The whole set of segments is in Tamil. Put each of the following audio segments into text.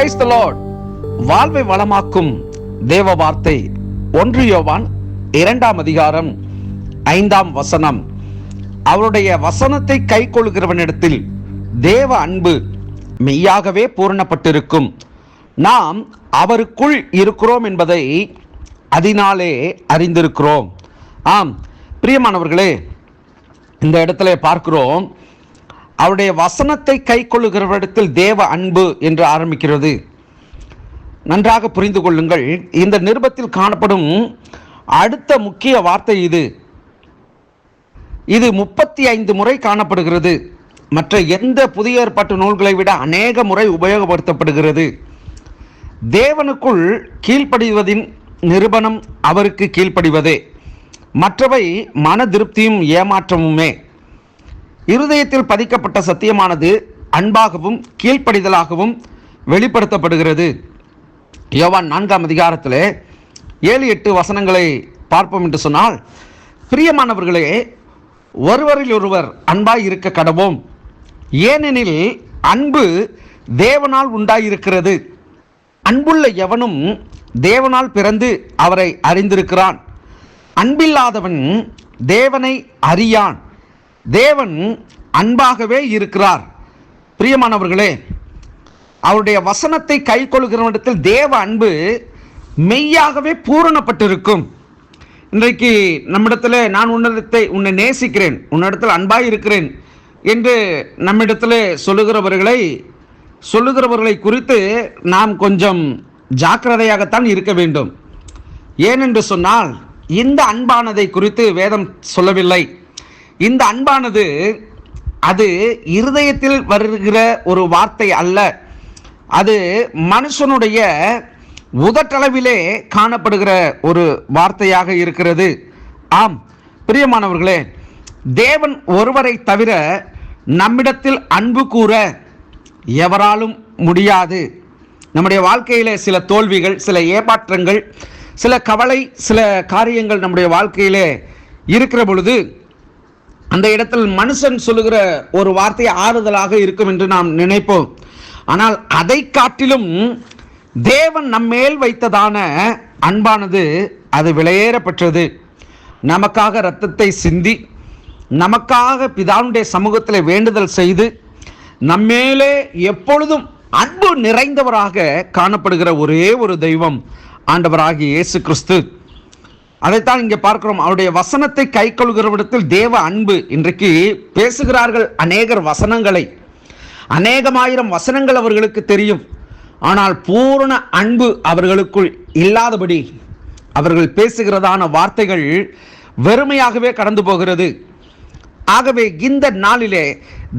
பிரைஸ் த லார்ட் வாழ்வை வளமாக்கும் தேவ வார்த்தை ஒன்று யோவான் இரண்டாம் அதிகாரம் ஐந்தாம் வசனம். அவருடைய வசனத்தை கை கொள்கிறவனிடத்தில் தேவ அன்பு மெய்யாகவே பூரணப்பட்டிருக்கும். நாம் அவருக்குள் இருக்கிறோம் என்பதை அதனாலே அறிந்திருக்கிறோம். ஆம் பிரியமானவர்களே இந்த இடத்துல பார்க்கிறோம். அவருடைய வசனத்தை கை கொள்ளுகிறவரிடத்தில் தேவ அன்பு என்று ஆரம்பிக்கிறது. நன்றாக புரிந்து கொள்ளுங்கள். இந்த நிருபத்தில் காணப்படும் அடுத்த முக்கிய வார்த்தை இது. இது முப்பத்தி ஐந்து முறை காணப்படுகிறது. மற்ற எந்த புதிய ஏற்பாட்டு நூல்களை விட அநேக முறை உபயோகப்படுத்தப்படுகிறது. தேவனுக்குள் கீழ்ப்படிவதின் நிருபணம் அவருக்கு கீழ்ப்படிவதே. மற்றவை மன திருப்தியும் ஏமாற்றமுமே. இருதயத்தில் பதிக்கப்பட்ட சத்தியமானது அன்பாகவும் கீழ்ப்படிதலாகவும் வெளிப்படுத்தப்படுகிறது. யோவான் நான்காம் அதிகாரத்தில் ஏழு எட்டு வசனங்களை பார்ப்போம் என்று சொன்னால் பிரியமானவர்களே ஒருவரில் ஒருவர் அன்பாய் இருக்க கடவோம். ஏனெனில் அன்பு தேவனால் உண்டாயிருக்கிறது. அன்புள்ள எவனும் தேவனால் பிறந்து அவரை அறிந்திருக்கிறான். அன்பில்லாதவன் தேவனை அறியான். தேவன் அன்பாகவே இருக்கிறார். பிரியமானவர்களே அவருடைய வசனத்தை கை கொள்கிறவனிடத்தில் தேவ அன்பு மெய்யாகவே பூரணப்பட்டிருக்கும். இன்றைக்கு நம்மிடத்தில் நான் உன்னிடத்தை உன்னை நேசிக்கிறேன் உன்னிடத்தில் அன்பாக இருக்கிறேன் என்று நம்மிடத்தில் சொல்லுகிறவர்களை சொல்லுகிறவர்களை குறித்து நாம் கொஞ்சம் ஜாக்கிரதையாகத்தான் இருக்க வேண்டும். ஏனென்று சொன்னால் இந்த அன்பானதை குறித்து வேதம் சொல்லவில்லை. இந்த அன்பானது அது இருதயத்தில் வருகிற ஒரு வார்த்தை அல்ல. அது மனுஷனுடைய உதட்டளவிலே காணப்படுகிற ஒரு வார்த்தையாக இருக்கிறது. ஆம் பிரியமானவர்களே தேவன் ஒருவரை தவிர நம்மிடத்தில் அன்பு கூற எவராலும் முடியாது. நம்முடைய வாழ்க்கையிலே சில தோல்விகள் சில ஏமாற்றங்கள் சில கவலை சில காரியங்கள் நம்முடைய வாழ்க்கையிலே இருக்கிற பொழுது அந்த இடத்தில் மனுஷன் சொல்லுகிற ஒரு வார்த்தை ஆறுதலாக இருக்கும் என்று நாம் நினைப்போம். ஆனால் அதை காட்டிலும் தேவன் நம்மேல் வைத்ததான அன்பானது அது விலையேறப்பெற்றது. நமக்காக இரத்தத்தை சிந்தி நமக்காக பிதாவுடைய சமூகத்தில் வேண்டுதல் செய்து நம்மேலே எப்பொழுதும் அன்பு நிறைந்தவராக காணப்படுகிற ஒரே ஒரு தெய்வம் ஆண்டவராகிய இயேசு கிறிஸ்து. அதைத்தான் இங்கே பார்க்கிறோம். அவருடைய வசனத்தை கை கொள்கிறவிடத்தில் தேவ அன்பு இன்றைக்கு பேசுகிறார்கள் அநேகர் வசனங்களை. அநேகமாயிரம் வசனங்கள் அவர்களுக்கு தெரியும். ஆனால் பூரண அன்பு அவர்களுக்குள் இல்லாதபடி அவர்கள் பேசுகிறதான வார்த்தைகள் வெறுமையாகவே கடந்து போகிறது. ஆகவே இந்த நாளிலே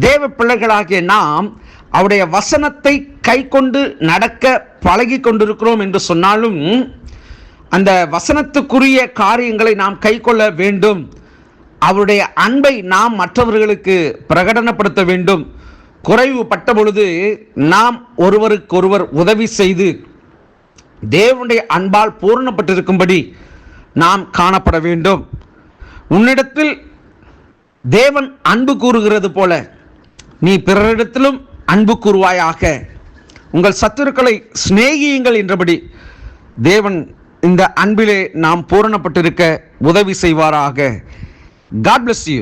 தேவ பிள்ளைகளாகிய நாம் அவருடைய வசனத்தை கை கொண்டு நடக்க பழகி கொண்டிருக்கிறோம் என்று சொன்னாலும் அந்த வசனத்துக்குரிய காரியங்களை நாம் கை கொள்ள வேண்டும். அவருடைய அன்பை நாம் மற்றவர்களுக்கு பிரகடனப்படுத்த வேண்டும். குறைவுபட்ட பொழுது நாம் ஒருவருக்கொருவர் உதவி செய்து தேவனுடைய அன்பால் பூரணப்பட்டிருக்கும்படி நாம் காணப்பட வேண்டும். உன்னிடத்தில் தேவன் அன்பு கூறுகிறது போல நீ பிறரிடத்திலும் அன்பு கூறுவாயாக. உங்கள் சத்துருக்களை சிநேகியுங்கள் என்றபடி தேவன் இந்த அன்பிலே நாம் பூரணப்பட்டிருக்க உதவி செய்வாராக. God bless you